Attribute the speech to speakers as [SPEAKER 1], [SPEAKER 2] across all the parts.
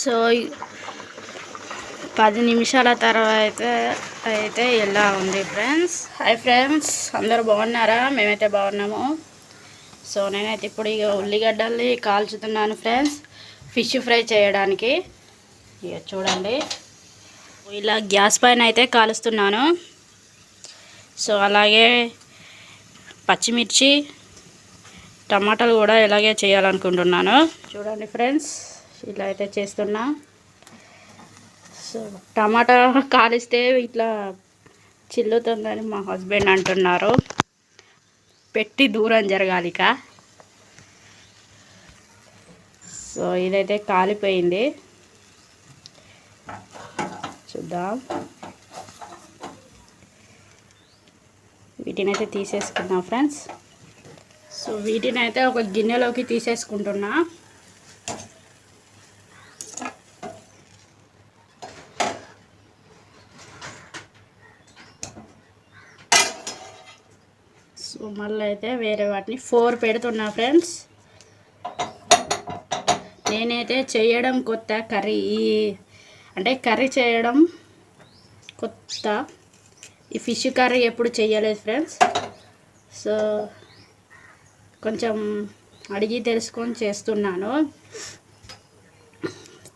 [SPEAKER 1] So పది నిమిషాల తర్వాత అయితే ఇలా ఉంది ఫ్రెండ్స్? హాయ్ ఫ్రెండ్స్ అందరూ బాగున్నారా? మేమైతే బాగున్నాము. సో నేనైతే ఇప్పుడు ఇక ఉల్లిగడ్డల్ని కాల్చుతున్నాను ఫ్రెండ్స్ ఫిష్ ఫ్రై చేయడానికి. ఇక చూడండి. ఇలా గ్యాస్ పైన అయితే కాలుస్తున్నాను. సో అలాగే పచ్చిమిర్చి టమాటాలు కూడా ఇలాగే చేయాలనుకుంటున్నాను. చూడండి ఫ్రెండ్స్. ఇలా అయితే చేస్తున్నా. సో టమాటా కాలిస్తే ఇట్లా చిల్లుతుందని మా హస్బెండ్ అంటున్నారు. పెట్టి దూరం జరగాలిక. సో ఇదైతే కాలిపోయింది. చూద్దాం. వీటిని అయితే తీసేసుకున్నాం ఫ్రెండ్స్. సో వీటినైతే ఒక గిన్నెలోకి తీసేసుకుంటున్నా సో మళ్ళీ అయితే వేరే వాటిని ఫోర్ పెడుతున్నా ఫ్రెండ్స్. నేనైతే చేయడం కొత్త కర్రీ. అంటే కర్రీ చేయడం కొత్త. ఈ ఫిష్ కర్రీ ఎప్పుడు చేయలేదు ఫ్రెండ్స్. సో కొంచెం అడిగి తెలుసుకొని చేస్తున్నాను.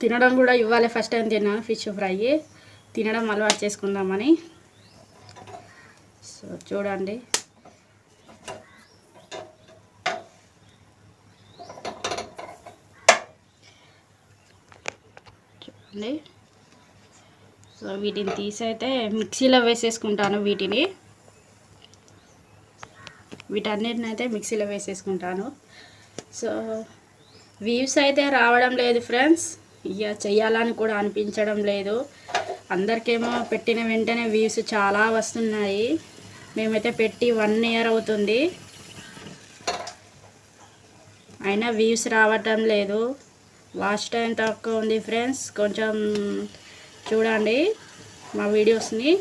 [SPEAKER 1] తినడం కూడా ఇవ్వాలి ఫస్ట్ టైం తిన్నాను ఫిష్ ఫ్రై. తినడం అలవాటు చేసుకుందామని. సో చూడండి. అండి సో వీటిని తీసైతే మిక్సీలో వేసేసుకుంటాను వీటిని. వీటన్నిటిని అయితే మిక్సీలో వేసేసుకుంటాను. సో వ్యూస్ అయితే రావడం లేదు ఫ్రెండ్స్. ఇక చెయ్యాలని కూడా అనిపించడం లేదు. అందరికేమో పెట్టిన వెంటనే వ్యూస్ చాలా వస్తున్నాయి. మేమైతే పెట్టి వన్ ఇయర్ అవుతుంది. అయినా వ్యూస్ రావటం లేదు. వాచ్ టైం తక్కువ ఉంది ఫ్రెండ్స్. కొంచెం చూడండి మా వీడియోస్ని.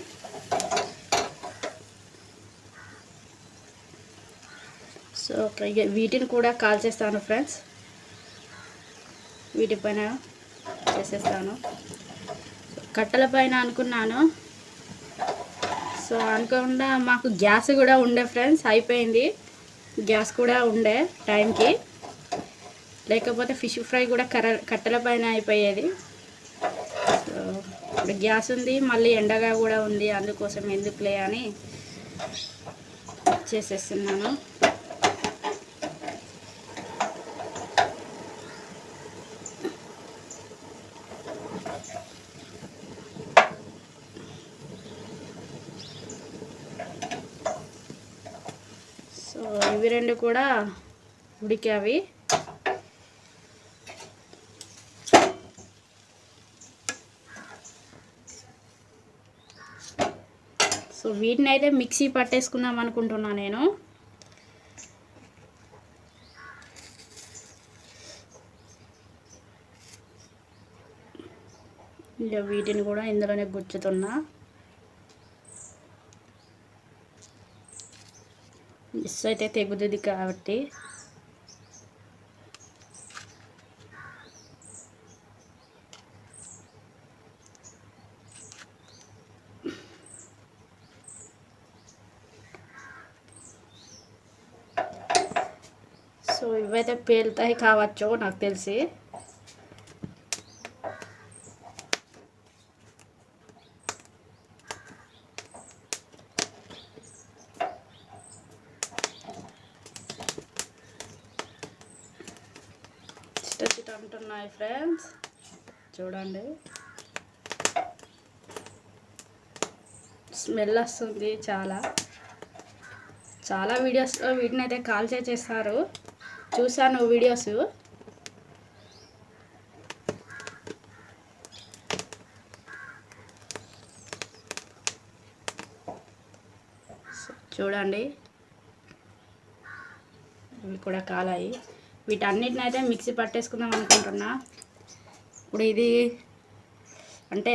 [SPEAKER 1] సో వీటిని కూడా కాల్ చేస్తాను ఫ్రెండ్స్. వీటిపైన చేసేస్తాను. కట్టెల పైన అనుకున్నాను. సో అనుకోకుండా మాకు గ్యాస్ కూడా ఉండే ఫ్రెండ్స్. అయిపోయింది. గ్యాస్ కూడా ఉండే టైంకి. లేకపోతే ఫిష్ ఫ్రై కూడా కర్ర కట్టెల పైన అయిపోయేది. సో ఇప్పుడు గ్యాస్ ఉంది మళ్ళీ ఎండగా కూడా ఉంది అందుకోసం ఎందుకులే అని చేసేస్తున్నాను. సో ఇవి రెండు కూడా ఉడికావి సో వీటిని అయితే మిక్సీ పట్టేసుకుందాం అనుకుంటున్నా నేను. ఇంకా వీటిని కూడా ఇందులోనే గుచ్చుతున్నా. మిస్ అయితే తెగుతుంది కాబట్టి. సో ఇవైతే పేలుతాయి కావచ్చు నాకు తెలిసి. చిట అంటున్నాయి ఫ్రెండ్స్. చూడండి. స్మెల్ వస్తుంది చాలా. చాలా వీడియోస్లో వీటిని అయితే కాల్ చేసేస్తారు చూసాను వీడియోస్. చూడండి. ఇవి కూడా కాలాయి. వీటన్నిటిని అయితే మిక్సీ పట్టేసుకుందాం అనుకుంటున్నా. ఇప్పుడు ఇది అంటే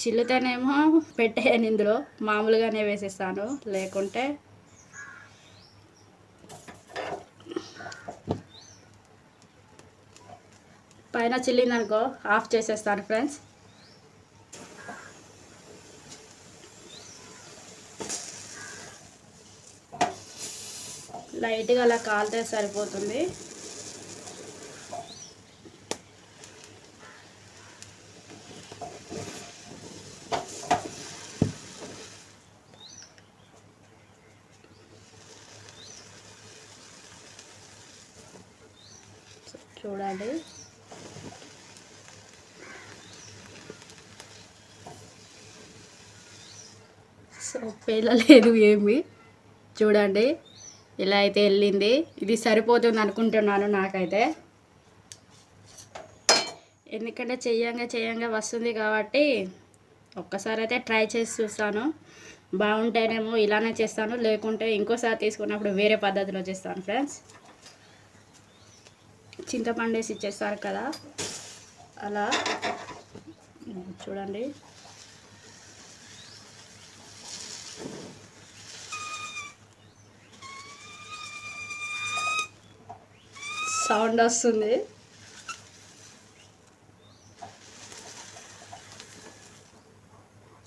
[SPEAKER 1] చిల్లుతేనేమో పెట్టేయను ఇందులో. మామూలుగానే వేసేస్తాను. లేకుంటే పైన చిల్లిందనుకో ఆఫ్ చేసేస్తాను ఫ్రెండ్స్ లైట్గా అలా కాలితే సరిపోతుంది. చూడండి. పేలలేదు ఏమి. చూడండి ఇలా అయితే వెళ్ళింది. ఇది సరిపోతుంది అనుకుంటున్నాను నాకైతే. ఎందుకంటే చెయ్యంగా చెయ్యంగా వస్తుంది కాబట్టి ఒక్కసారి అయితే ట్రై చేసి చూస్తాను. బాగుంటేనేమో ఇలానే చేస్తాను లేకుంటే ఇంకోసారి తీసుకున్నప్పుడు వేరే పద్ధతిలో చేస్తాను ఫ్రెండ్స్. చింతపండు వేసి ఇచ్చేస్తారు కదా. అలా. చూడండి. సౌండ్ వస్తుంది.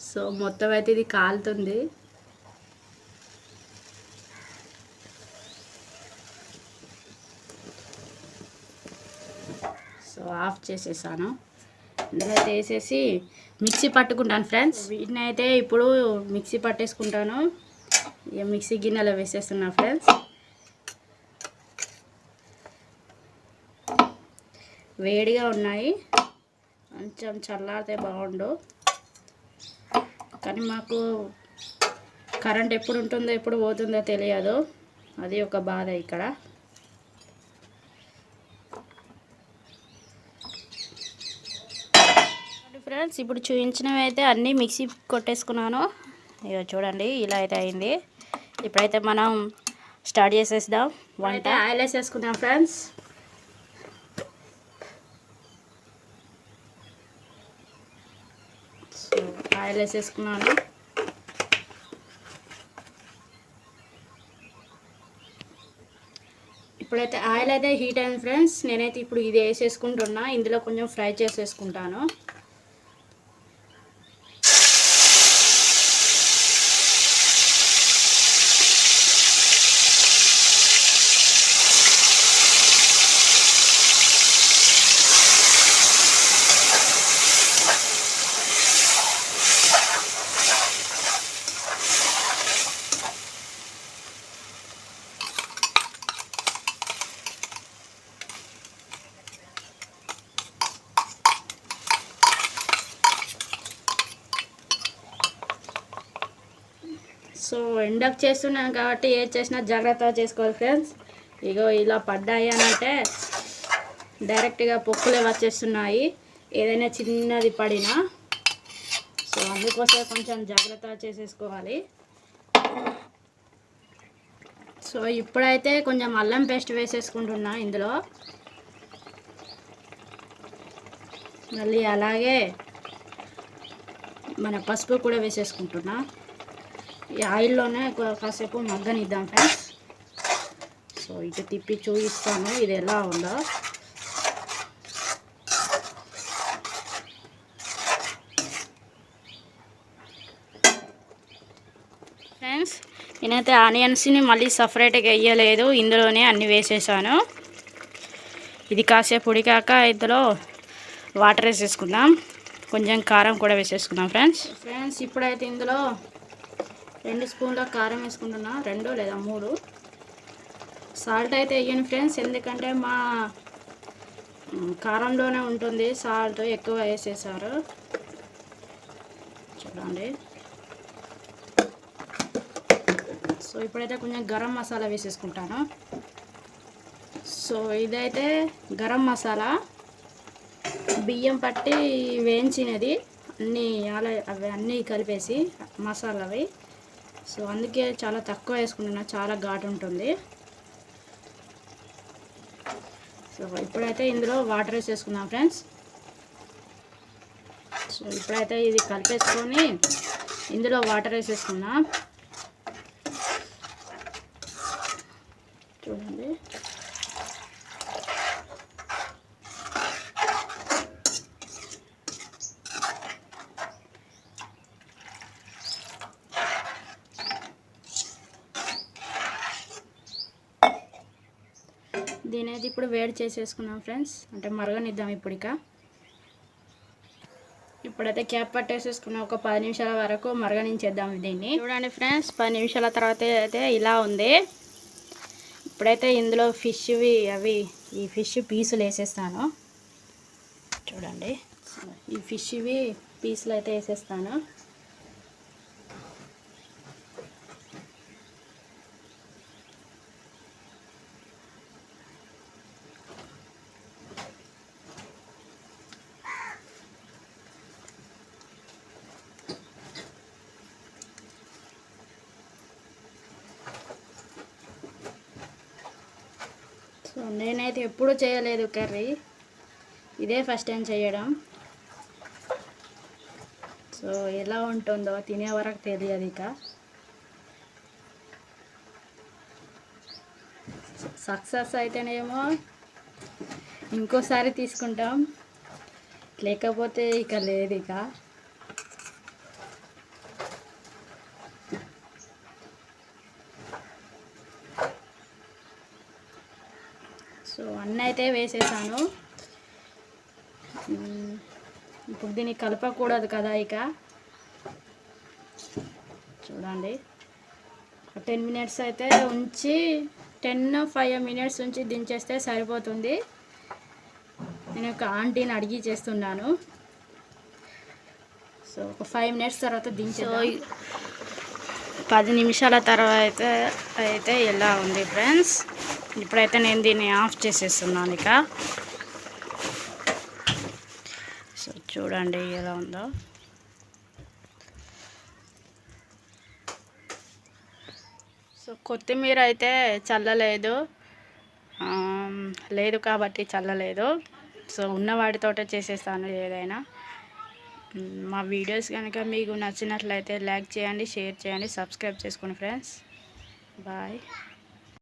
[SPEAKER 1] సో మొత్తం అయితే ఇది కాలుతుంది. సో ఆఫ్ చేసేసాను. ఇందులో వేసేసి మిక్సీ పట్టుకుంటాను ఫ్రెండ్స్. వీటిని అయితే ఇప్పుడు మిక్సీ పట్టేసుకుంటాను. ఇక మిక్సీ గిన్నెలో వేసేస్తున్నా ఫ్రెండ్స్. వేడిగా ఉన్నాయి. కొంచెం చల్లారితే బాగుండు. కానీ మాకు కరెంట్ ఎప్పుడు ఉంటుందో ఎప్పుడు పోతుందో తెలియదు. అది ఒక బాధ ఇక్కడ. ఫ్రెండ్స్ ఇప్పుడు చూపించినవి అయితే అన్నీ మిక్సీ కొట్టేసుకున్నాను. ఇక చూడండి ఇలా అయితే అయింది. ఇప్పుడైతే మనం స్టార్ట్ చేసేద్దాం. వంట. ఆయిల్ వేసేసుకుందాం ఫ్రెండ్స్ సో ఆయిల్ వేసేసుకున్నాను ఇప్పుడైతే ఆయిల్ అయితే హీట్ అయింది ఫ్రెండ్స్. నేనైతే ఇప్పుడు ఇది వేసేసుకుంటున్నా. ఇందులో కొంచెం ఫ్రై చేసేసుకుంటాను. సో చేస్తున్నాం కాబట్టి ఏది చేసినా జాగ్రత్తగా చేసుకోవాలి ఫ్రెండ్స్ ఇగో ఇలా పడ్డాయి అని అంటే డైరెక్ట్గా పొక్కులే వచ్చేస్తున్నాయి. ఏదైనా చిన్నది పడినా సో అందుకోసం కొంచెం జాగ్రత్తగా చేసేసుకోవాలి. సో ఇప్పుడైతే కొంచెం అల్లం పేస్ట్ వేసేసుకుంటున్నా ఇందులో. మళ్ళీ అలాగే మన పసుపు కూడా వేసేసుకుంటున్నా. ఈ ఆయిల్లోనే కాసేపు మగ్గనిద్దాం ఫ్రెండ్స్. సో ఇటు తిప్పి చూపిస్తాను ఇది ఎలా ఉందో. ఫ్రెండ్స్ నేనైతే ఆనియన్స్ని మళ్ళీ సపరేట్గా వేయలేదు. ఇందులోనే అన్ని వేసేసాను. ఇది కాసేపు ఉడికాక ఇందులో వాటర్ వేసేసుకుందాం. కొంచెం కారం కూడా వేసేసుకుందాం ఫ్రెండ్స్. ఫ్రెండ్స్ ఇప్పుడైతే ఇందులో రెండు స్పూన్ల కారం వేసుకుంటున్నా. రెండు లేదా మూడు. సాల్ట్ అయితే వేయను ఫ్రెండ్స్ ఎందుకంటే మా కారంలోనే ఉంటుంది. సాల్ట్ ఎక్కువ వేసేసారు. చూడండి. సో ఇప్పుడైతే కొంచెం గరం మసాలా వేసేసుకుంటాను. సో ఇదైతే గరం మసాలా. బియ్యం పట్టి వేయించినది. అన్నీ అలా అవి అన్నీ కలిపేసి మసాలా అవి సో అందుకే చాలా తక్కువ వేసుకుంటున్నా చాలా ఘాటు ఉంటుంది. సో ఇప్పుడైతే ఇందులో వాటర్ వేసేసుకుందాం ఫ్రెండ్స్. సో ఇప్పుడైతే ఇది కలిపేసుకొని ఇందులో వాటర్ వేసేసుకుందాం చూడండి దీని అయితే ఇప్పుడు వేడి చేసేసుకున్నాం ఫ్రెండ్స్. అంటే మరగనిద్దాం ఇప్పుడు ఇక ఇప్పుడైతే క్యాప్ పట్టేసేసుకున్నాం ఒక పది నిమిషాల వరకు మరగనించేద్దాం దీన్ని. చూడండి ఫ్రెండ్స్ పది నిమిషాల తర్వాత అయితే ఇలా ఉంది. ఇప్పుడైతే ఇందులో ఫిష్వి అవి ఈ ఫిష్ పీసులు వేసేస్తాను. చూడండి. ఈ ఫిష్వి పీసులు అయితే వేసేస్తాను. నేనైతే ఎప్పుడూ చేయలేదు కర్రీ. ఇదే ఫస్ట్ టైం చేయడం. సో ఎలా ఉంటుందో తినే వరకు తెలియదు ఇక. సక్సెస్ అయితేనేమో ఇంకోసారి తీసుకుంటాం. లేకపోతే ఇక లేదు ఇక. అన్నీ అయితే వేసేసాను. ఇప్పుడు దీన్ని కలపకూడదు కదా ఇక. చూడండి. టెన్ మినిట్స్ అయితే ఉంచి టెన్ ఫైవ్ మినిట్స్ ఉంచి దించేస్తే సరిపోతుంది. నేను ఒక ఆంటీని అడిగి చేస్తున్నాను. సో ఒక ఫైవ్ మినిట్స్ తర్వాత దించే పది నిమిషాల తర్వాత అయితే ఇలా ఉంది ఫ్రెండ్స్? ఇప్పుడైతే నేను దీన్ని ఆఫ్ చేసేస్తున్నాను ఇక. సో చూడండి ఎలా ఉందో. సో కొత్తిమీర అయితే చల్లలేదు. లేదు కాబట్టి చల్లలేదు. సో ఉన్న వాటితోటే చేసేస్తాను ఏదైనా. మా వీడియోస్ కనుక మీకు నచ్చినట్లయితే లైక్ చేయండి షేర్ చేయండి సబ్స్క్రైబ్ చేసుకోండి ఫ్రెండ్స్. బాయ్.